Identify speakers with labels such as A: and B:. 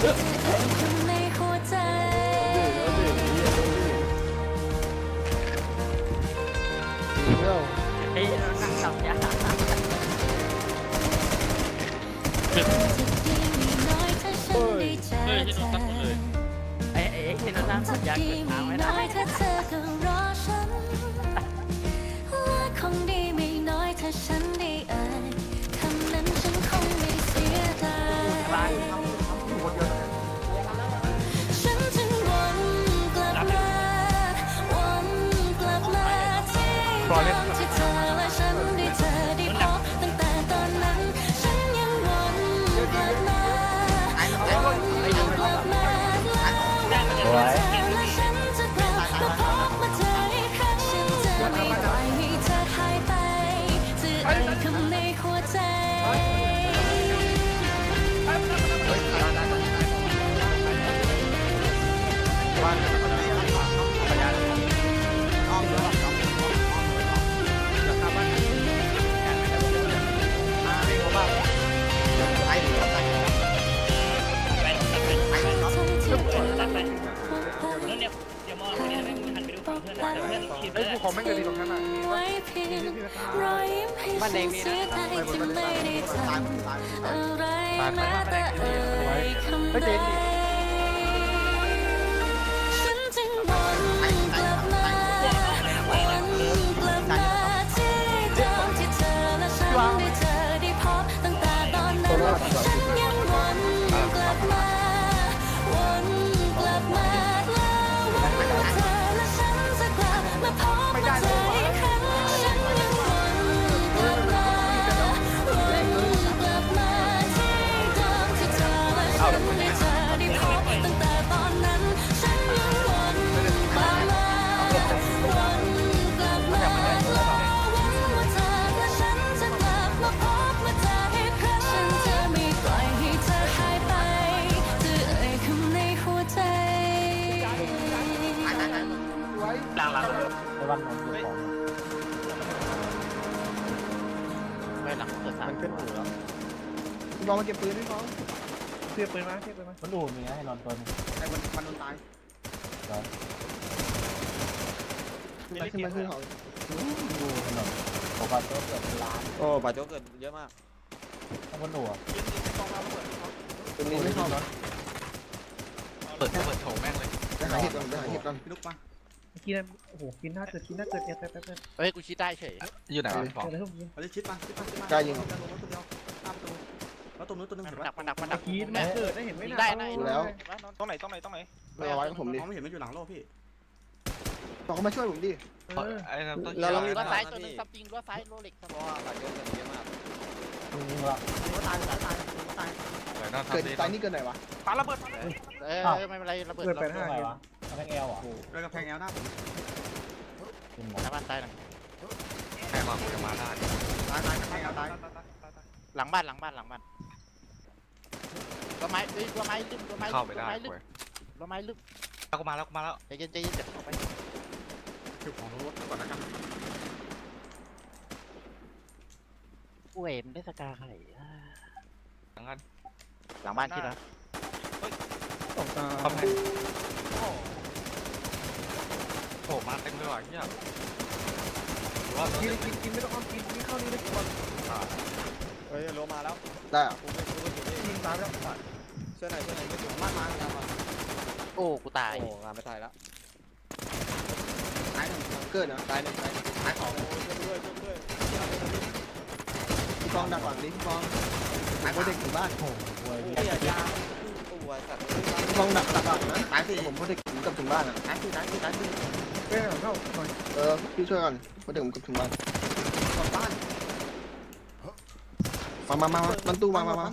A: ไอ้นั่ง
B: สับยา
A: จะดีไม่น้อยถ้าฉันได้เจอเธอ
B: ไอ้ไอ้ไอ้ที่นั่งสับยาเกิดทาง
A: ไม่
B: ไว้
A: ไอ้ยกู
C: ของแม่งจะดีตรงนั้นอะ
A: ไว้เพียงรอยยิ้มให้ฉันเสียดายที่ไม่ได้ทำอะไรแม้แต่เอ่ยคำใดฉัน
B: หลังหลัง
D: ในวันนั้นคือของ
B: ไปหลังเกิดสาม
C: มันขึ้นหูแล้วลองมาเก็บปืนให้น้องเทียบปืนมาเทียบปืนมา
D: มันดูมีให้นอนตัวนึง
C: ไอ้มันมันโดนตายขึ้นมาขึ้นมาขึ้นเขา
D: ดูถนนผมว่าตัวเกือบเป็นล้าน
E: โอ้บาดเจ็บเกิดเยอะมาก
D: ทั้งบนหัว
C: ปืนนี้ไม่เข้านะ
F: เปิดเปิดโถแม่งเลย
C: ไปหาเห็ดก่อนไปหาเห็ดก่อน
G: ลุกมา กินโอ้โหกินหน้าเกิดกินหน้าเกิดแป๊บแป๊บแป๊บ
B: เฮ้ย กูคิดได้เฉย
F: อยู่ไหนวะบอก
G: อะไรพวกนี้
E: เอาเลยชิดมาชิดมาชิดมา
C: ได้ยิง
E: ลงรถตัวเดียวตามประตูแล้วตรงนู้นตัวนึง
B: มัน
E: เห็น
B: ดั
E: ปะ
B: กมันดักมันดัก
G: กินแม่เกิดได้เห็นไหม
B: ยิง
G: นะ
B: ได้นะ
C: ดูแล้ว
F: ตรงไหนตรงไหนตรงไหน
C: ไม่เอาไว้กับผมดิ
E: มองไม่เห็นมันอยู่หลังโลกพี่
C: บอกเขามาช่วยผมดิ
G: เออ
F: ไอ้นั่นต้อง
C: แล้วเรามี
B: รั้วซ้ายตัวนึงซับปิงรั้วซ้ายโรเล็ก
E: เพราะว่าบาดเจ็บเกิดเยอะมาก
D: ตรงนี้ว่า
E: ตัวตายสายตายตัวตาย
F: ไหนน่า
C: เกิด
F: ทำดี
C: ตายนี่เกิดไหนวะ
F: ปาระเบิด
B: เออไม่เป็นไรระเบิด
G: เกิดไป
D: ตรง
G: ห้า
D: ไหน
G: เกม
D: วะทำไมแอลอะ
E: เลยกระแพงแอลหน้าผม
D: คุณหมอ
B: หน้าบ้านตายหลัง
F: แค่มาจะมาได้
E: ตายตายกระแพงแอลตาย
B: หลังบ้านหลังบ้านหลังบ้านรั้วไม้เฮ้ยรั้วไม้ลึกรั้วไม้ลึก
F: เข้าไปได้
B: รั้วไม้ลึก
F: เว้ย
B: รั้วไม้ลึก
F: กูมาแล้วกูมาแล้ว
B: ใจเย็นใจเย็นเดี๋ยวเข้าไป
E: เก็บของรถก่อนนะกัน
B: กูเห็นได้สกาไข่
F: หลังกัน
B: หลังบ้านคิดนะ
G: สองตา
F: คอมแพงโถมาเต็มเลยว่ะเฮียหรือว่า
G: กินกินกินไม่ต้องอ้อมกินกินข้าวนี่เลยก่อน
E: เฮ้ยโลมาแล้ว
C: ได้อะ
E: กูไม่กูไม่อยู่นี่
G: กินตามแล้ว
E: ช่วยหน่อยช่วยหน่อยไม่อยู่บ้านมาแล้วอะ
B: โอ้กูตาย
E: โอ้งานไม่ตายแล้ว
C: ตายหนึ่งเกิดนะ
E: ตายหนึ่งตายหนึ่งตายสองช่วยด้วยช่วยด้วย
C: ตพี่ฟองดักก่อนดิพี่ฟองผมก็เด็กอยู่บ้าน
D: โอ้โห
E: ไอ้ยายาตัวสัตว์
C: พี่ฟองดักดักก่อนนะตายสิผมก็เด็ก ผมกลับถึงบ้านอะตายสิตายสิตายสิ
G: เฮ้ยเข้าหน่อย
C: เออพี่ช่วยก่อนเพราะเดี๋ยวผมกลับถึงบ้านกลับบ้านมามามามามันตู้มามามา